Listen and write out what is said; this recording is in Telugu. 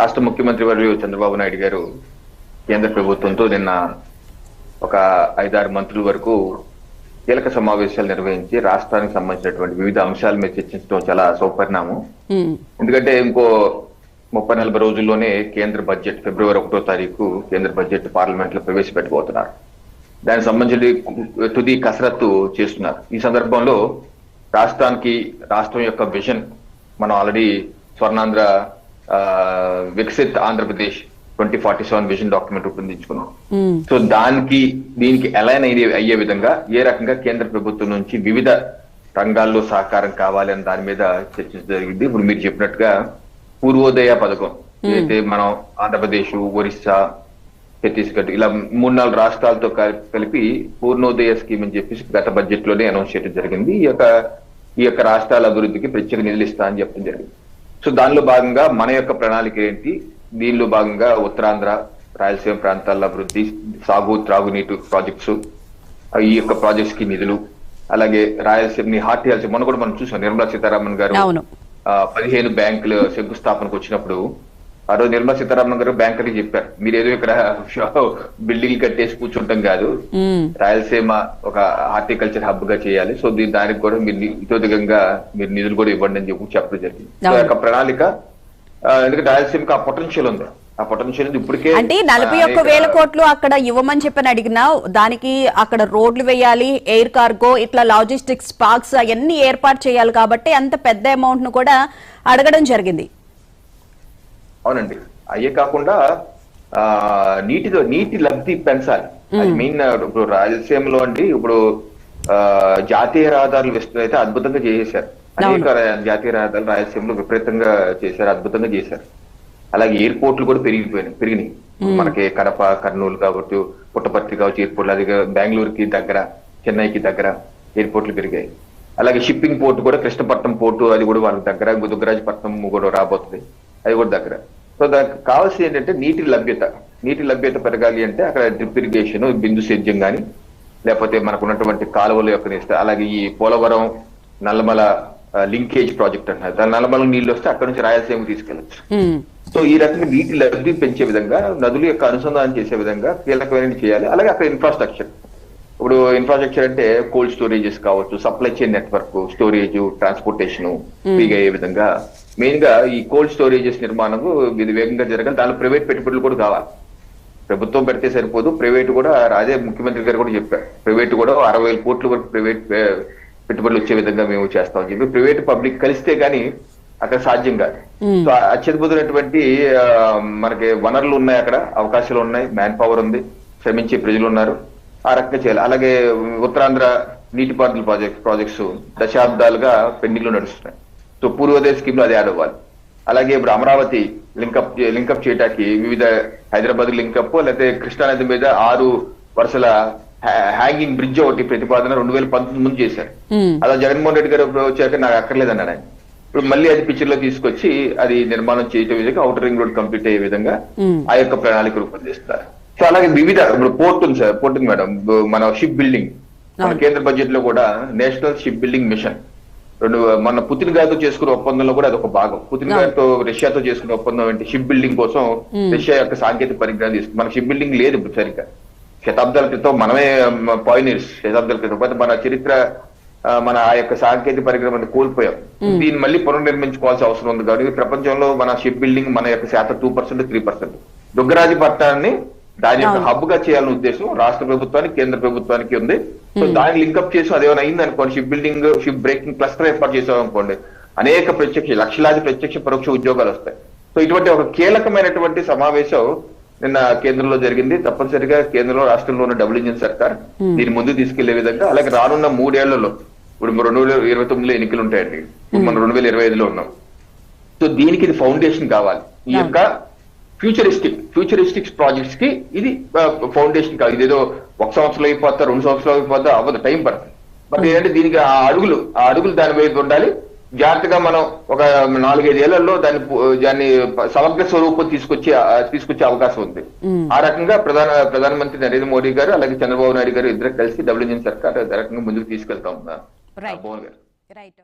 రాష్ట్ర ముఖ్యమంత్రి వర్యులు చంద్రబాబు నాయుడు గారు కేంద్ర ప్రభుత్వంతో నిన్న ఒక ఐదారు మంత్రుల వరకు కీలక సమావేశాలు నిర్వహించి రాష్ట్రానికి సంబంధించినటువంటి వివిధ అంశాల మీద చర్చించడం చాలా సౌపరిణామం. ఎందుకంటే ఇంకో ముప్పై నలభై రోజుల్లోనే కేంద్ర బడ్జెట్ ఫిబ్రవరి ఒకటో తారీఖు కేంద్ర బడ్జెట్ పార్లమెంట్లో ప్రవేశపెట్టబోతున్నారు. దానికి సంబంధించి తుది కసరత్తు చేస్తున్నారు. ఈ సందర్భంలో రాష్ట్రానికి రాష్ట్రం యొక్క విజన్ మనం already Swarnandhra Viksit Andhra Pradesh twenty forty seven vision document రూపొందించుకున్నాం. So దానికి దీనికి అలైన్ అయ్యే అయ్యే విధంగా ఏ రకంగా కేంద్ర ప్రభుత్వం నుంచి వివిధ రంగాల్లో సహకారం కావాలి అని దాని మీద చర్చించ జరిగింది. ఇప్పుడు మీరు చెప్పినట్టుగా పూర్వోదయ పథకం అయితే మనం ఆంధ్రప్రదేశ్ ఒరిస్సా ఛత్తీస్గఢ్ ఇలా మూడు నాలుగు రాష్ట్రాలతో కలి- కలిపి పూర్ణోదయ స్కీమ్ అని చెప్పేసి గత బడ్జెట్లోనే అనౌన్స్ చేయడం జరిగింది. ఈ యొక్క ఈ యొక్క రాష్ట్రాల అభివృద్ధికి ప్రత్యేక నిధులు ఇస్తా అని చెప్పడం జరిగింది. సో దానిలో భాగంగా మన యొక్క ప్రణాళిక ఏంటి? దీనిలో భాగంగా ఉత్తరాంధ్ర రాయలసీమ ప్రాంతాల అభివృద్ధి సాగు త్రాగునీటి ప్రాజెక్ట్స్ ఈ యొక్క ప్రాజెక్ట్స్కి నిధులు అలాగే రాయలసీమని హార్ట్ చేయాల్సి మొన్న కూడా మనం చూసాం నిర్మలా సీతారామన్ గారు పదిహేను బ్యాంకులు శంకుస్థాపనకు వచ్చినప్పుడు ఆ రోజు నిర్మలా సీతారామన్ గారు బ్యాంకర్కి చెప్పారు. మీరు ఏదో ఇక్కడ బిల్డింగ్ కట్టేసి కూర్చుంటాం కాదు. రాయలసీమ ఒక హార్టికల్చర్ హబ్గా చేయాలి. సో దీని దానికి కూడా మీరు ఇతోధికంగా మీరు నిధులు కూడా ఇవ్వండి అని చెప్పి చెప్పడం జరిగింది. సో యొక్క ప్రణాళిక ఎందుకంటే రాయలసీమకి ఆ పొటెన్షియల్ ఉంది. ఆ పొటెన్షియల్ ఇప్పటికే అంటే నలభై ఒక్క వేల కోట్లు అక్కడ ఇవ్వమని చెప్పని అడిగినా దానికి అక్కడ రోడ్లు వేయాలి ఎయిర్ కార్గో ఇట్లా లాజిస్టిక్స్ పార్క్స్ అవన్నీ ఏర్పాటు చేయాలి కాబట్టి అంత పెద్ద అమౌంట్ను కూడా అడగడం జరిగింది. అవునండి. అయ్యే కాకుండా ఆ నీటితో నీటి లబ్ధి పెంచాలి. అది మెయిన్ ఇప్పుడు రాయలసీమలో అండి ఇప్పుడు ఆ జాతీయ రహదారులు విస్తృత అయితే అద్భుతంగా చేసేశారు. అనేక జాతీయ రహదారులు రాయలసీమలో విపరీతంగా చేశారు అద్భుతంగా చేశారు. అలాగే ఎయిర్పోర్ట్లు కూడా పెరిగిపోయినాయి పెరిగినాయి. మనకి కడప కర్నూలు కావచ్చు పుట్టపర్తి కావచ్చు ఎయిర్పోర్ట్లు అది బెంగళూరుకి దగ్గర చెన్నైకి దగ్గర ఎయిర్పోర్ట్లు పెరిగాయి. అలాగే షిప్పింగ్ పోర్ట్ కూడా కృష్ణపట్నం పోర్టు అది కూడా వాళ్ళకి దగ్గర దుగ్గరాజపట్నం కూడా రాబోతుంది. అది కూడా దగ్గర. సో దానికి కావాల్సింది ఏంటంటే నీటి లభ్యత. నీటి లభ్యత పెరగాలి అంటే అక్కడ డ్రిప్ ఇరిగేషన్ బిందు సేద్యం కానీ లేకపోతే మనకు ఉన్నటువంటి కాలువల యొక్క నిష్ట అలాగే ఈ పోలవరం నల్లమల లింకేజ్ ప్రాజెక్ట్ అంటారు దాని నల్లమల నీళ్ళు వస్తే అక్కడ నుంచి రాయలసీమకు తీసుకెళ్ళచ్చు. సో ఈ రకంగా నీటి లబ్ధి పెంచే విధంగా నదుల యొక్క అనుసంధానం చేసే విధంగా కీలకమైన చేయాలి. అలాగే అక్కడ ఇన్ఫ్రాస్ట్రక్చర్ ఇప్పుడు ఇన్ఫ్రాస్ట్రక్చర్ అంటే కోల్డ్ స్టోరేజెస్ కావచ్చు supply chain network storage transportation ఫ్రీగా అయ్యే విధంగా మెయిన్గా ఈ కోల్డ్ స్టోరేజెస్ నిర్మాణం ఇది వేగంగా జరగాలి. దానిలో ప్రైవేట్ పెట్టుబడులు కూడా కావాలి. ప్రభుత్వం పెడితే సరిపోదు. ప్రైవేట్ కూడా అదే ముఖ్యమంత్రి గారు కూడా చెప్పారు. ప్రైవేట్ కూడా అరవై వేల కోట్ల వరకు ప్రైవేట్ పెట్టుబడులు వచ్చే విధంగా మేము చేస్తామని చెప్పి ప్రైవేట్ పబ్లిక్ కలిస్తే గానీ అక్కడ సాధ్యం కాదు. సో అత్యద్భుతమైనటువంటి మనకి వనరులు ఉన్నాయి అక్కడ. అవకాశాలు ఉన్నాయి. మ్యాన్ పవర్ ఉంది. శ్రమించే ప్రజలు ఉన్నారు. ఆ రకంగా చేయాలి. అలాగే ఉత్తరాంధ్ర నీటిపారుదల ప్రాజెక్ట్ ప్రాజెక్ట్స్ దశాబ్దాలుగా పెండింగ్లో నడుస్తున్నాయి. సో పూర్వోదయ స్కీమ్లో అది యాడ్ అవ్వాలి అలాగే ఇప్పుడు అమరావతి లింకప్ లింకప్ చేయడానికి వివిధ హైదరాబాద్ లింకప్ లేకపోతే కృష్ణానది మీద ఆరు వరుసల హ్యాంగింగ్ బ్రిడ్జ్ ఒకటి ప్రతిపాదన రెండు వేల పంతొమ్మిది ముందు చేశారు. అలా జగన్మోహన్ రెడ్డి గారు వచ్చాక నాకు అక్కర్లేదన్నాడు ఆయన. ఇప్పుడు మళ్ళీ అది పిక్చర్లో తీసుకొచ్చి అది నిర్మాణం చేయటం విధంగా అవుటర్ రింగ్ రోడ్ కంప్లీట్ అయ్యే విధంగా ఆ యొక్క ప్రణాళిక రూపొందిస్తారు సో అలాగే వివిధ ఇప్పుడు పోర్ట్ ఉంది సార్ పోర్ట్ ఉంది మేడం. మన షిప్ బిల్డింగ్ మన కేంద్ర బడ్జెట్లో కూడా నేషనల్ షిప్ బిల్డింగ్ మిషన్ రెండు మన పుతిన్ గారితో చేసుకున్న ఒప్పందంలో కూడా అది ఒక భాగం. పుతిన్ గారితో రష్యాతో చేసుకున్న ఒప్పందం ఏంటి? షిప్ బిల్డింగ్ కోసం రష్యా యొక్క సాంకేతిక పరిజ్ఞానం తీసుకుంది మన షిప్ బిల్డింగ్ లేదు ఇప్పుడు సరిగ్గా. శతాబ్దాల క్రితం మనమే పాయినర్స్ శతాబ్దాల క్రితం. పోతే మన చరిత్ర మన ఆ యొక్క సాంకేతిక పరిజ్ఞానం కోల్పోయాం. దీన్ని మళ్ళీ పునర్నిర్మించుకోవాల్సిన అవసరం ఉంది కాబట్టి ప్రపంచంలో మన షిప్ బిల్డింగ్ మన యొక్క శాతం two percent three percent Duggaraju పట్టణాన్ని దాని యొక్క హబ్గా చేయాలనే ఉద్దేశం రాష్ట్ర ప్రభుత్వానికి కేంద్ర ప్రభుత్వానికి ఉంది. సో దాన్ని లింకప్ చేసి అదేమైనా అయింది అనుకోండి ship building ship breaking cluster ఏర్పాటు చేసాం అనుకోండి అనేక ప్రత్యక్ష లక్షలాది ప్రత్యక్ష పరోక్ష ఉద్యోగాలు వస్తాయి. సో ఇటువంటి ఒక కీలకమైనటువంటి సమావేశం నిన్న కేంద్రంలో జరిగింది. తప్పనిసరిగా కేంద్రంలో రాష్ట్రంలో ఉన్న డబుల్ ఇంజిన్ సర్కార్ దీన్ని ముందుకు తీసుకెళ్ళే విధంగా అలాగే రానున్న మూడేళ్ళలో ఇప్పుడు రెండు వేల ఇరవై తొమ్మిదిలో ఎన్నికలు ఉంటాయండి. మనం రెండు వేల ఇరవై ఐదులో ఉన్నాం. సో దీనికి ఇది ఫౌండేషన్ కావాలి. ఈ యొక్క ఫ్యూచరిస్టిక్ ఫ్యూచరిస్టిక్స్ ప్రాజెక్ట్స్కి ఇది ఫౌండేషన్ కాదు ఇదేదో ఒక సంవత్సరం అయిపోతా రెండు సంవత్సరాలు అయిపోతా అవ్వదు టైం పడుతుంది. బట్ ఏంటంటే దీనికి ఆ అడుగులు ఆ అడుగులు దాని వైపు ఉండాలి. జాగ్రత్తగా మనం ఒక నాలుగైదు ఏళ్ళలో దాన్ని దాన్ని సమగ్ర స్వరూపం తీసుకొచ్చే తీసుకొచ్చే అవకాశం ఉంది. ఆ రకంగా ప్రధాన ప్రధానమంత్రి నరేంద్ర మోడీ గారు అలాగే చంద్రబాబు నాయుడు గారు ఇద్దరు కలిసి డబ్ల్యూ సర్కార్ రకంగా ముందుకు తీసుకెళ్తా ఉన్నారు. రైట్